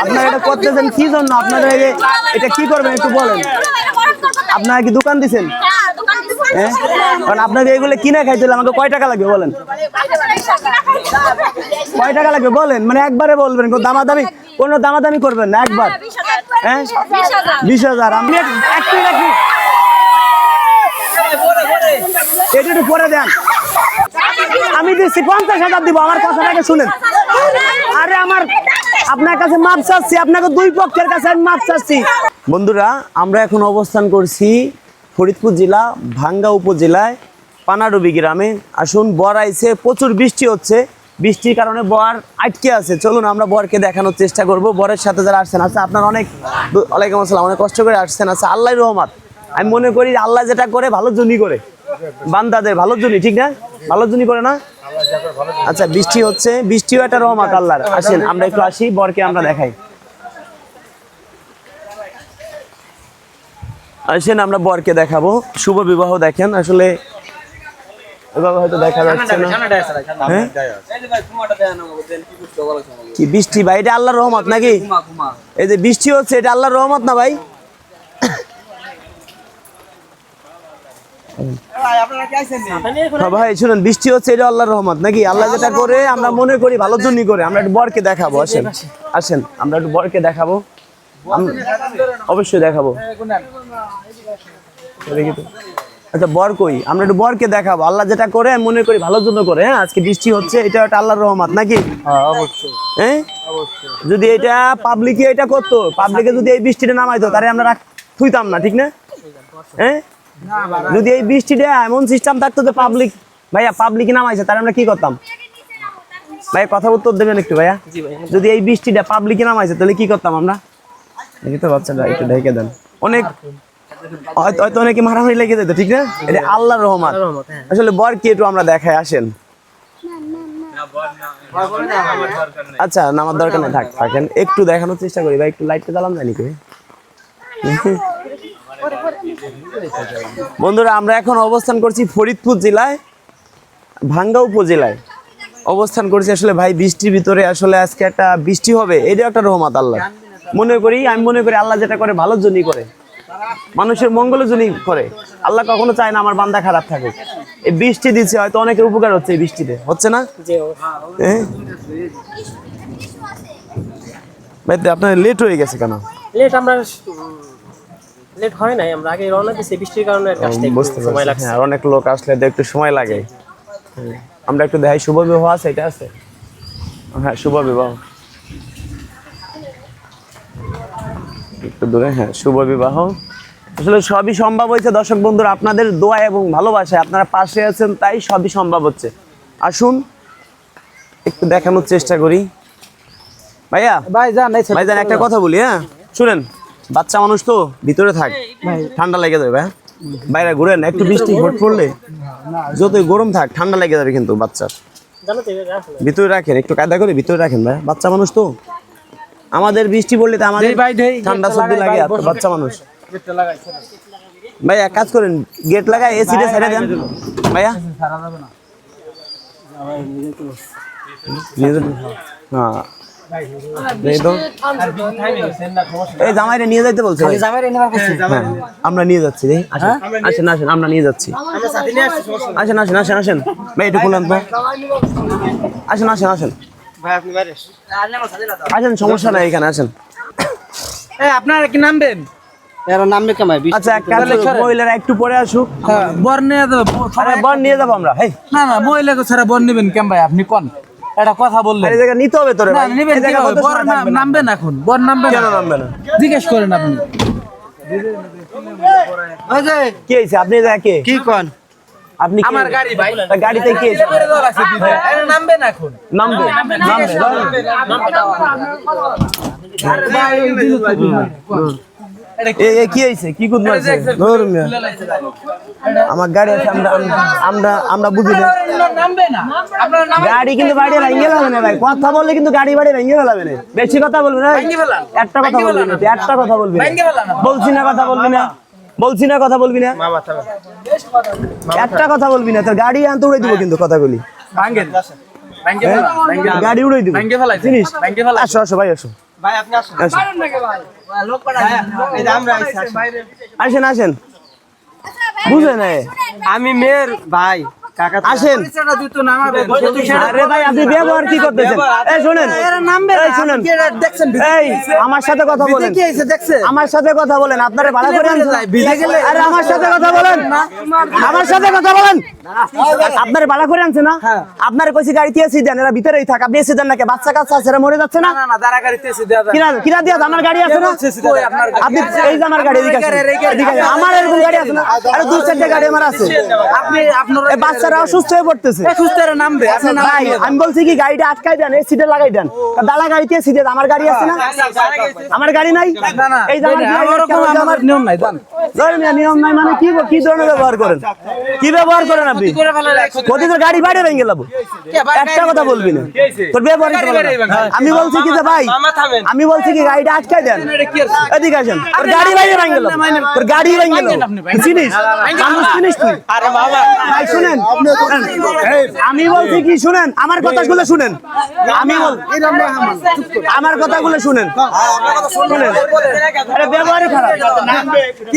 আপনারা এটা করতেছেন কি জন্য? আপনারা এটা কি করবেন একটু বলেন। আপনারা কি দোকান দিছেন? হ্যাঁ কারণ আপনাকে এগুলো কিনে খাইতে হলে আমাকে কয় টাকা লাগবে বলেন? কয় টাকা লাগবে বলেন? মানে একবারে বলবেন কোনো দামাদামি কোনো দামাদামি করবেন না একবার। হ্যাঁ? বিশ হাজার। আমি এক- এক মিনিট, এক মিনিট। এটা একটু পরে দেন। আমি দিচ্ছি পঞ্চাশ হাজার দিব আমার কথাটাকে শুনেন। আরে আমার আপনার কাছে মাপ চাচ্ছি, আপনাকে দুই পক্ষের কাছে আমি মাপ চাচ্ছি। বন্ধুরা, আমরা এখন অবস্থান করছি ফরিদপুর জেলা, ভাঙ্গা উপজেলায়, পানাডুবি গ্রামে। আসুন, বর আইছে, প্রচুর বৃষ্টি হচ্ছে। বৃষ্টির কারণে বর আটকে আছে। চলুন, আমরা বরকে দেখানোর চেষ্টা করব। বরের সাথে যারা আসছেন আচ্ছা আপনার অনেক ওয়ালাইকুম আসসালাম, অনেক কষ্ট করে আসছেন। আচ্ছা আল্লাহ রহমান আমি মনে করি আল্লাহ যেটা করে, ভালো জনই করে। বান্দাদের ভালো জনই ঠিক না? ভালো জনই করে না? আচ্ছা বৃষ্টি হচ্ছে। বৃষ্টিও একটা রহমত আল্লাহর। আসেন, আমরা একটু আসি, বরকে আমরা দেখাই। আসেন, আমরা বরকে দেখাবো। শুভ বিবাহ দেখেন, আসলে এভাবে হয়তো দেখা যাচ্ছে না। হ্যাঁ? কি বৃষ্টি ভাই, এটা আল্লাহর রহমত নাকি? এই যে বৃষ্টি হচ্ছে, এটা আল্লাহর রহমত না ভাই? ভাই শুনুন বৃষ্টি হচ্ছে এটা আল্লাহর রহমত নাকি? আল্লাহ যেটা করে আমরা মনে করি ভালোর জন্যই করে। আমরা একটু বরকে দেখাবো আসেন। আসেন। আমরা একটু বরকে দেখাবো। অবশ্যই দেখাবো। আচ্ছা বর কই? আমরা একটু বরকে দেখাবো। আল্লাহ যেটা করে আমি মনে করি ভালোর জন্য করে। হ্যাঁ আজকে বৃষ্টি হচ্ছে এটা একটা আল্লাহর রহমত নাকি? হ্যাঁ যদি এটা পাবলিকে এটা করতো পাবলিকে যদি এই বৃষ্টিটা নামাইতো তাহলে আমরা থুইতাম না ঠিক না? হ্যাঁ? যদি এই বৃষ্টিটা এমন সিস্টেম থাকতো যে পাবলিক ভাইয়া পাবলিক নামাইছে তাহলে আমরা কি করতাম? ভাই কথা উত্তর দেবেন একটু ভাইয়া। যদি এই বৃষ্টিটা পাবলিকে নামাইছে তাহলে কি করতাম আমরা? দেখি তো বাচ্চাটা একটু ঢেকে দেন। অনেক হয়তো অনেকে মারামারি লেগে যেত ঠিক না? এটা আল্লাহর রহমান আসলে বর কি একটু আমরা দেখাই আসেন? আচ্ছা নামার দরকার নেই থাক থাকেন। একটু দেখানোর চেষ্টা করি ভাই একটু লাইটটা জ্বালাম জানি কি বন্ধুরা আমরা এখন অবস্থান করছি ফরিদপুর জেলায় ভাঙ্গা উপজেলায়। অবস্থান করছি আসলে ভাই বৃষ্টির ভিতরে আসলে আজকে একটা বৃষ্টি হবে এটা একটা রহমত আল্লাহ মনে করি আমি মনে করি আল্লাহ যেটা করে ভালোর জন্যই করে। মানুষের মঙ্গলের জন্যই করে। আল্লাহ কখনো চায় না আমার বান্দা খারাপ থাকুক। এই বৃষ্টি দিচ্ছে হয়তো অনেকের উপকার হচ্ছে এই বৃষ্টিতে। হচ্ছে না? হ্যাঁ? ভাই আপনার লেট হয়ে গেছে কেন? লেট আমরা লেট হয় নাই আমরা আগে রওনা দিছি বৃষ্টির কারণে আসতে বুঝতে সময় লাগছে। হ্যাঁ অনেক লোক আসলে তো একটু সময় লাগে। আমরা একটু দেখাই শুভ বিবাহ আছে এটা আছে? হ্যাঁ শুভ বিবাহ একটু দূরে হ্যাঁ শুভ বিবাহ আসলে সবই সম্ভব হয়েছে দর্শক বন্ধুরা আপনাদের দোয়া এবং ভালোবাসায় আপনারা পাশে আছেন তাই সবই সম্ভব হচ্ছে। আসুন একটু দেখানোর চেষ্টা করি। ভাইয়া? ভাই যান ভাই জান একটা কথা বলি হ্যাঁ? শুনেন। বাচ্চা মানুষ তো ভিতরে থাক। ঠান্ডা লেগে যাবে হ্যাঁ? বাইরে ঘুরেন একটু বৃষ্টি ভোট পড়লে যতই গরম থাক ঠান্ডা লেগে যাবে কিন্তু বাচ্চার। ভিতরে রাখেন একটু কায়দা করে ভিতরে রাখেন ভাই। বাচ্চা মানুষ তো। আমাদের বৃষ্টি পড়লে তো আমাদের। ঠান্ডা সর্দি লাগে আর বাচ্চা মানুষ। ভাই এক কাজ করেন গেট লাগায় এসিটা ছেড়ে দেন। ভাইয়া? সারা যাবে না। নিয়ে যান। হ্যাঁ। এই জামাইরে নিয়ে যাইতে বলছে ভাই। জামাই রে নেবার কাছে হ্যাঁ আমরা নিয়ে যাচ্ছি আসেন আসেন আসেন আমরা নিয়ে যাচ্ছি। আসেন আসেন আসেন আসেন। ভাই একটু তো। আসেন আসেন আসেন। ভাই আপনি বাইরে আসেন। সমস্যা নাই এখানে আসেন। এই আপনারা কি নামবেন এর আচ্ছা মহিলারা একটু পরে আসুক। বর নিয়ে আরে বর নিয়ে যাব আমরা না না মহিলাকে ছাড়া বর নেবেন কেম ভাই? আপনি কোন? এটা কথা বললেন। এই জায়গা নিতে হবে তোরে না ভাই। এই জায়গা কত বর সময় না- না? এখন বর নামবেন কেন নামবে না? জিজ্ঞেস করেন আপনি। কি হয়েছে আপনি এই জায়গা কে? কি কোন? আপনি কে? আমার গাড়ি ভাই। গাড়িতে কি হয়েছে? নামবেন এখন। নামবে। নামবে এ এ কি হয়েছে কি কুদ মারছে? আমার গাড়ি আছে আমরা আমরা- আমরা আমরা বুঝি না। নামবে না। আপনারা নাম গাড়ি কিন্তু বাড়ি ভেঙে ফেলাবে না ভাই। কথা বললে কিন্তু গাড়ি বাড়ি ভেঙে ফেলাবে না। বেশি কথা বলবি না। একটা কথা বলবি না। একটা কথা বলবি না। বলছি না কথা বলবি না। বলছি না কথা বলবি না। একটা কথা বলবি না। তোর গাড়ি আনতে উড়ে দিব কিন্তু কথাগুলি। ভাঙ্গে ফেলান। ভাঙ্গে গাড়ি উড়ে দিব। জিনিস। আসো আসো ভাই আসো। ভাই আপনি আসেন। লোক পাঠাই এই যে আমরা আইছি, আসুন। আসেন আসেন। বুঝে না আমি মেয়ের ভাই আসেন। পরিচয়টা দিত না আমাদের আরে ভাই। আপনি ব্যবহার কি করতেছেন? এই শুনেন। এই শুনেন। এই আমার সাথে কথা বলেন। কি হয়েছে দেখছেন আমার সাথে কথা বলেন। আপনারা করে আরে আমার সাথে কথা বলেন। আমার সাথে কথা বলেন। আপনারা ভাড়া করে আনছে না? হ্যাঁ। আপনার কইছি গাড়িতে এসি দেন এরা ভিতরেই থাক। আপনি এসি দেন নাকি? বাচ্চা কাচ্চা আছে এরা মরে যাচ্ছে না? না না দাঁড়া গাড়িতে এসে দেওয়া যায় কিরা কিরা দিয়া আমার গাড়ি আছে না? আপনি এই যে আমার গাড়ি এদিকে। আমার এরকম গাড়ি আছে না? আরে দুই চারটে গাড়ি আমার আছে। আপনি আপনার বাচ্চারা অসুস্থ হয়ে পড়তেছে। সুস্থ নামবে ভাই আমি বলছি কি গাড়িটা আটকাই দেন এই সিটে লাগাই দেন। দালা গাড়িতে এসি দেন আমার গাড়ি আছে না? আমার গাড়ি নাই? এই আমার নিয়ম নাই নিয়ম নাই মানে কি কি ধরনের ব্যবহার করেন? কি ব্যবহার করেন গাড়ি বাইরে ভেঙে একটা কথা বলবি না। তোর ব্যবহার আমি বলছি কি যে ভাই আমি বলছি কি গাড়িটা আটকাই দেন? এদিকে আসেন। তোর গাড়ি বাইরে ভেঙে তোর গাড়ি ভেঙে চিনিস? মানুষ চিনিস তুই? আরে বাবা ভাই শুনেন। আমি বলছি কি শুনেন। আমার কথাগুলো শুনেন। আমি বল আমার। কথাগুলো শুনেন। শুনেন। আরে ব্যবহারই খারাপ।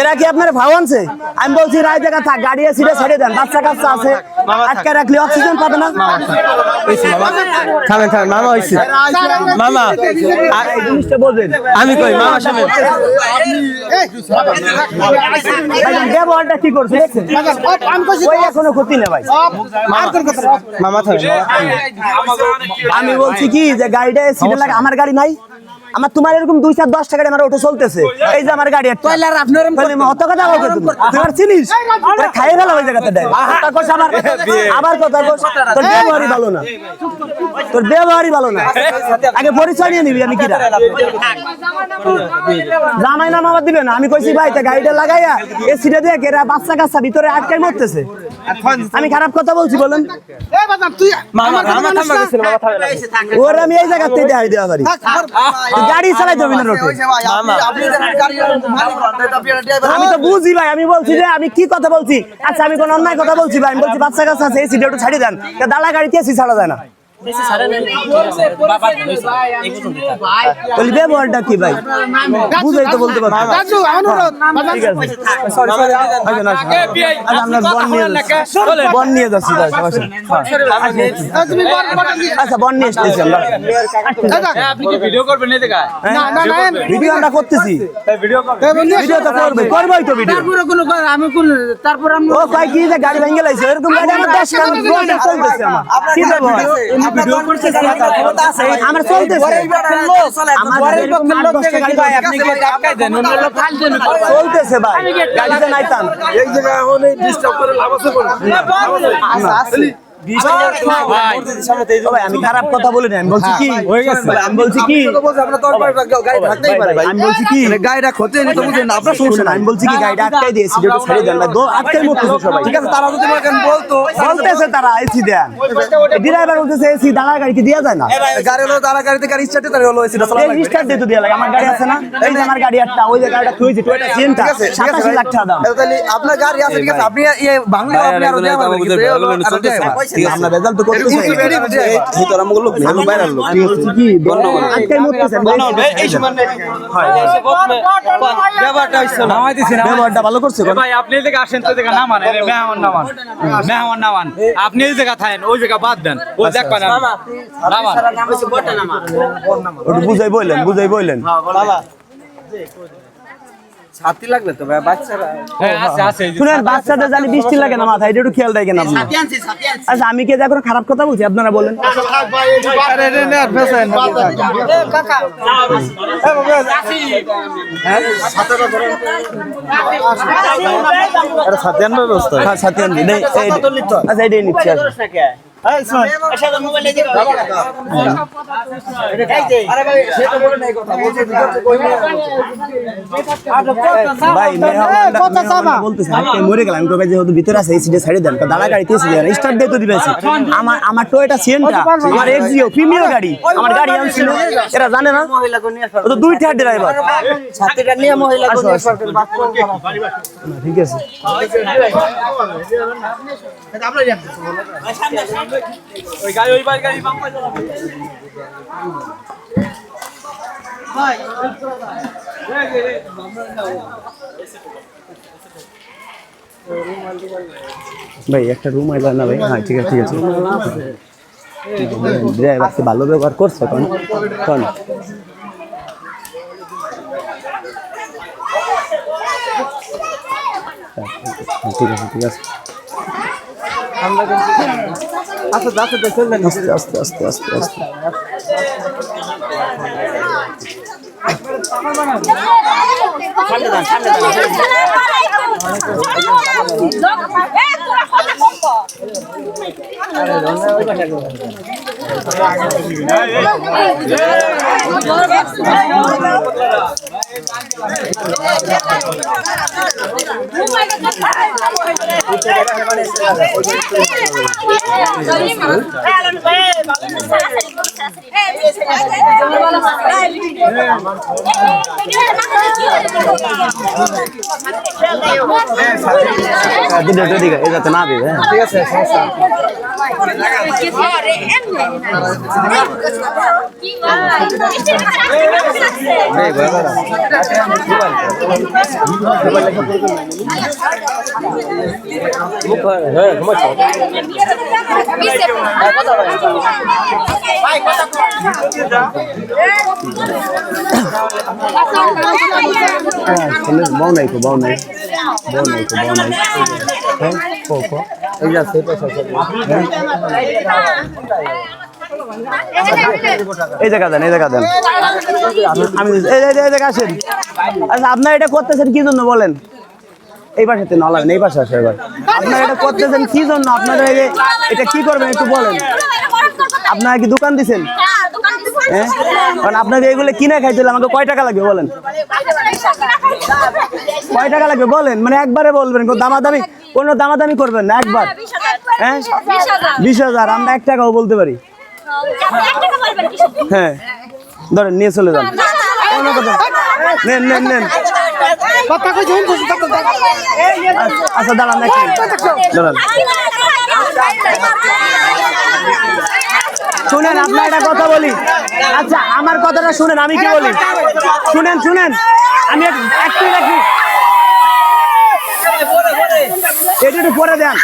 এরা কি আপনার ভাও আনছে? আমি বলছি রায় জায়গা থাক গাড়ি সিটে ছেড়ে দেন। বাচ্চা আছে আটকে রাখলে অক্সিজেন পাবে না? থামেন থামেন মামা হইছে মামা জিনিসটা বলবেন আমি কই মামা সামনে। ব্যবহারটা কি করছে এখনও ক্ষতি না ভাই। মামা থামেন আমি বলছি কি যে গাড়িটা সিটে লাগে আমার গাড়ি নাই? আমার তোমার এরকম দুই চার দশ টাকা আমার অটো চলতেছে। এই যে আমার গাড়ি একটা কয়লার আপনার অত কথা বলছো তুমি চিনিস? খাইয়ে ফেলা ওই জায়গাতে দেয় কথা আবার আবার কথা তোর ব্যবহারই ভালো না। তোর ব্যবহারই ভালো না। আগে পরিচয় নিয়ে নিবি আমি কিরা জামাই নাম আবার দিবে না। আমি কইছি ভাই তা গাড়িটা লাগাইয়া এ সিটে দিয়ে এরা বাচ্চা কাচ্চা ভিতরে আটকাই মরতেছে। আমি খারাপ কথা বলছি বলেন। ওর আমি এই জায়গাতে দেওয়া পারি গাড়ি চালাই যাবি না রোডে আমি তো বুঝি ভাই আমি বলছি যে আমি কি কথা বলছি? আচ্ছা আমি কোন অন্যায় কথা বলছি ভাই আমি বলছি বাচ্চা কাছে আছে এই সিটে একটু ছাড়ি দেন। দালা দালা গাড়িতে এসি ছাড়া যায় না। ব্যবহারটা কি ভাই বুঝাই তো বলতে। আচ্ছা, আমরা বন নিয়ে যাচ্ছি। আচ্ছা বন নিয়ে এসতেছি আমরা ভিডিও করবেন এই জায়গায় হ্যাঁ? ভিডিও আমরা করতেছি ভিডিও তো করবে করবোই তো ভিডিও তারপরে কোনো কথা আমি কোন তারপর ও ভাই কি যে গাড়ি ভেঙে লাইছে এরকম গাড়ি আমার দশ চলতেছে আমার কি ব্যবহার ভিডিও করতেছেন আমার চলতেছে আমার এরকম আট দশটা ভাই আপনি কি আটকাই দেন অন্য লোক ফাল দেন চলতেছে ভাই গাড়িতে নাইতাম ও ভাই আমি খারাপ কথা বলি না আমি বলছি কি? আমি বলছি কি? আমি বলছি কি? গাড়িটা ক্ষতি হয়নি তো বুঝেন না আপনার শুনছেন আমি বলছি কি গাড়িটা আটকাই দিয়েছি যেটা ছেড়ে দেন না। আটকাই মরতেছে সবাই। ঠিক আছে তারা যদি বলতো বলতেছে তারা এসি দেন। ড্রাইভার বলতেছে এসি দাঁড়া গাড়ি কি দেওয়া যায় না? গাড়ি হলো তারা গাড়িতে গাড়ি স্টার্টে তারা হলো এসিটা চালানো এই স্টার্ট দিয়ে দেওয়া লাগে আমার গাড়ি আছে না? এই যে আমার গাড়ি একটা ওই যে গাড়িটা থুইছি টয়টা চেনটা ঠিক আছে ঠিক আছে 87 লাখ টাকা দাম। তাহলে আপনার গাড়ি আছে ঠিক আছে আপনি ইয়ে বাংলা আপনি আরও ঠিক আছে। রেজাল্ট ব্যাপারটা হইছে না। ভালো করছে ভাই আপনি এই জায়গা আসেন তো জায়গা নামান আরে মেহমান নামান মেহমান নামান আপনি এই জায়গা থাকেন ওই জায়গা বাদ দেন। ও না। নামান ওটা বুঝাই বললেন বুঝাই বললেন। ছাতি লাগবে তো ভাই বাচ্চারা হ্যাঁ আছে আছে এই যে- শুনেন বাচ্চাদের জানি বৃষ্টি লাগে না মাথায় এটা একটু খেয়াল রাখেন আপনি। আচ্ছা আমি কি যা কোনো খারাপ কথা বলছি? আপনারা বলেন। হ্যাঁ আচ্ছা এটাই নিচ্ছি আচ্ছা। ভাই মেহমানরা বলতেছে আজকে মরে গেলাম আমি কবে যেহেতু ভিতরে আছে এই সিটে ছাড়ি দেন। দাঁড়া গাড়িতে এসে দেন স্টার্ট দিয়ে তো দিবেছি আমার আমার টয়োটা সিএনটা আমার এক্সিও প্রিমিয়ার গাড়ি। আমার গাড়ি আনছিল। এরা জানে না? ও তো দুইটা ড্রাইভার ছাতিটা নিয়ে মহিলা আসো, আসো। ঠিক আছে। ওই গাড়ি ওই গাড়ি বাম পাশে। ভাই একটা রুম আইলা না ভাই? হ্যাঁ ঠিক আছে ঠিক আছে। ড্রাইভার তো ভালো ব্যবহার করছে কোন কোন হ্যাঁ, ঠিক আছে ঠিক আছে। আচ্ছা আচ্ছা চলবেন আস্তে আস্তে আস্তে আস্তে আস্তে। দুটো দুটো দিকে, এ যাতে না দিবে হ্যাঁ ঠিক আছে সমস্যা হ্যাঁ ছেলে বউ নাই তো বউ নাই বউ নাই তো বউ নাই হ্যাঁ কো কো এই যা সেই পয়সা হ্যাঁ এই জায়গা দেন, এই জায়গা দেন। আমি এই আসেন। আচ্ছা আপনার এটা করতেছেন কি জন্য বলেন? এই পাশে তো নলা এই পাশে আসে এবার। আপনার এটা করতেছেন কি জন্য? আপনারা এই এটা কি করবেন একটু বলেন। আপনারা কি দোকান দিছেন? হ্যাঁ? কারণ আপনাকে এগুলো কিনে খাইতে হলে আমাকে কয় টাকা লাগবে বলেন? কয় টাকা লাগবে বলেন? মানে একবারে বলবেন দামাদামি, কোনো দামাদামি করবেন না, একবার। হ্যাঁ? বিশ হাজার, আমরা এক টাকাও বলতে পারি। হ্যাঁ। ধরেন নিয়ে চলে যান। নেন নেন নেন। আচ্ছা, দাঁড়ান দাঁড়ান। শুনেন আপনার একটা কথা বলি। আচ্ছা আমার কথাটা শুনেন আমি কি বলি? শুনেন শুনেন। আমি একটু একটু এটা একটু পরে দেন।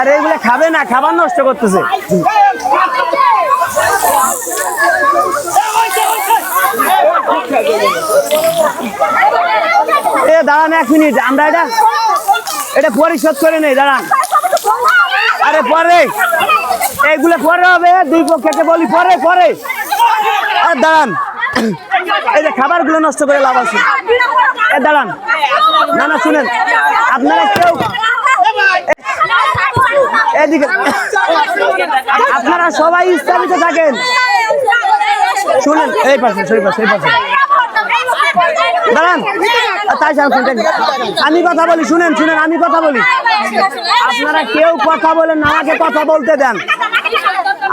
আর এগুলো খাবে না খাবার নষ্ট করতেছে এ দাঁড়ান এক মিনিট, আমরা এটা এটা পরিশোধ করে নেই, দাঁড়ান। আরে, পরে। এইগুলো পরে হবে, দুই পক্ষকে বলি, পরে পরে। আর দাঁড়ান। এই যে খাবারগুলো নষ্ট করে লাভ আছে। দাঁড়ান। না না, শুনেন। আপনারা কেউ এদিকে আপনারা সবাই স্থাপিত থাকেন। শুনেন, এই পাশে, সেই পাশে, এই পাশে। দাঁড়ান। তাই শুনছেন আমি কথা বলি, শুনেন শুনেন, আমি কথা বলি। আপনারা কেউ কথা বলেন আমাকে কথা বলতে দেন।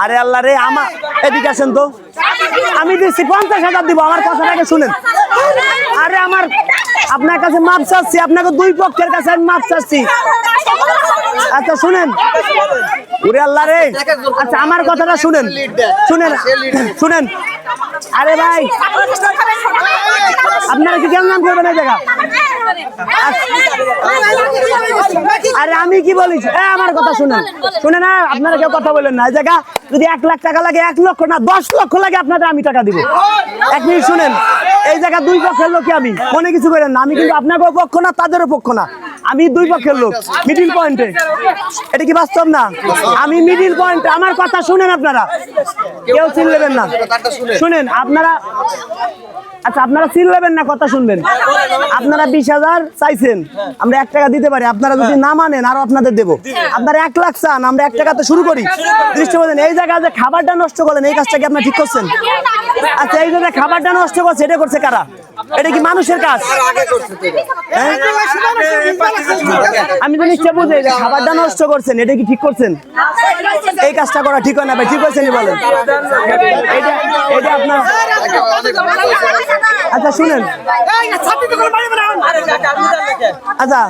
আরে আল্লাহ রে আমার এদিকে আসেন তো। আমি দিচ্ছি, পঞ্চাশ হাজার দিব, আমার কথাটাকে শুনেন। আরে আমার, আপনার কাছে মাপ চাচ্ছি, আপনাকে দুই পক্ষের কাছে আমি মাপ চাচ্ছি। আচ্ছা শুনেন। আল্লাহ রে। আচ্ছা আমার কথাটা শুনেন। শুনেন শুনেন। আরে ভাই আপনারা কি কেমন নাম করবেন এই জায়গা? আরে আমি কি বলি এ আমার কথা শুনেন। শুনে না আপনারা কেউ কথা বলেন না। এই জায়গা যদি এক লাখ টাকা লাগে এক লক্ষ না দশ লক্ষ লাগে আপনাদের আমি টাকা দিব। এক মিনিট শুনেন। এই জায়গা দুই পক্ষের লোকই আমি। মনে কিছু করেন না। আমি কিন্তু আপনাকেও পক্ষ না তাদেরও পক্ষ না। আমি দুই পক্ষের লোক মিডিল পয়েন্টে এটা কি বাস্তব না? আমি মিডিল পয়েন্টে আমার কথা শুনেন আপনারা। কেউ চিন নেবেন না। শুনেন আপনারা আচ্ছা আপনারা সিল নেবেন না কথা শুনবেন। আপনারা বিশ হাজার চাইছেন আমরা এক টাকা দিতে পারি। আপনারা যদি না মানেন আরও আপনাদের দেবো। আপনারা এক লাখ চান আমরা এক টাকাতে শুরু করি। দৃষ্টি বলেন এই জায়গায় যে খাবারটা নষ্ট করেন এই কাজটা কি আপনারা ঠিক করছেন? আচ্ছা এই জায়গায় খাবারটা নষ্ট করছে এটা করছে কারা? এটা কি মানুষের কাজ? হ্যাঁ? আমি তো নিশ্চয় বুঝি খাবারটা নষ্ট করছেন এটা কি ঠিক করছেন? এই কাজটা করা ঠিক হয় না ভাই ঠিক হয়েছে নি বলেন? এটা এটা আপনার আচ্ছা শুনেন। আচ্ছা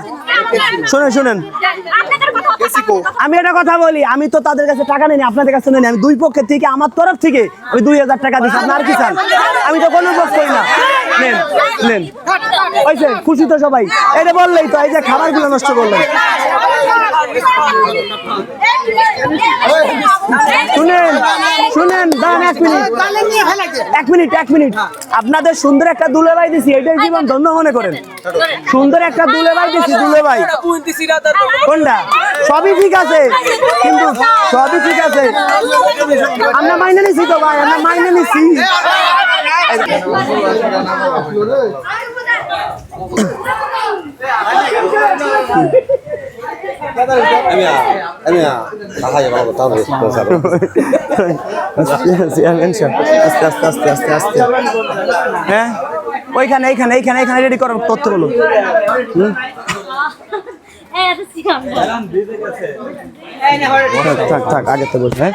শুনেন শুনেন। আমি একটা কথা বলি আমি তো তাদের কাছে টাকা নেই আপনাদের কাছে নেই আমি দুই পক্ষের থেকে আমার তরফ থেকে আমি দুই হাজার টাকা দিচ্ছি আপনার কি চান? আমি তো কোনো পক্ষ করি না। নেন। খুশি তো সবাই। এটা বললেই তো, এই যে খাবারগুলো নষ্ট করলেন। শুনেন শুনেন, দাঁড়ান এক মিনিট। এক মিনিট এক মিনিট। আপনাদের সুন্দর একটা দুলে ভাই দিছি, এটাই জীবন ধন্য মনে করেন। সুন্দর একটা দুলে ভাই দিছি দুলে ভাই কোনটা? সবই ঠিক আছে। কিন্তু সবই ঠিক আছে। আমরা মাইনে নিছি তো ভাই, আমরা মাইনে নিছি। হ্যাঁ ওইখানে এইখানে এইখানে এইখানে রেডি করো তথ্যগুলো হুম থাক থাক থাক আগে তো বলছি হ্যাঁ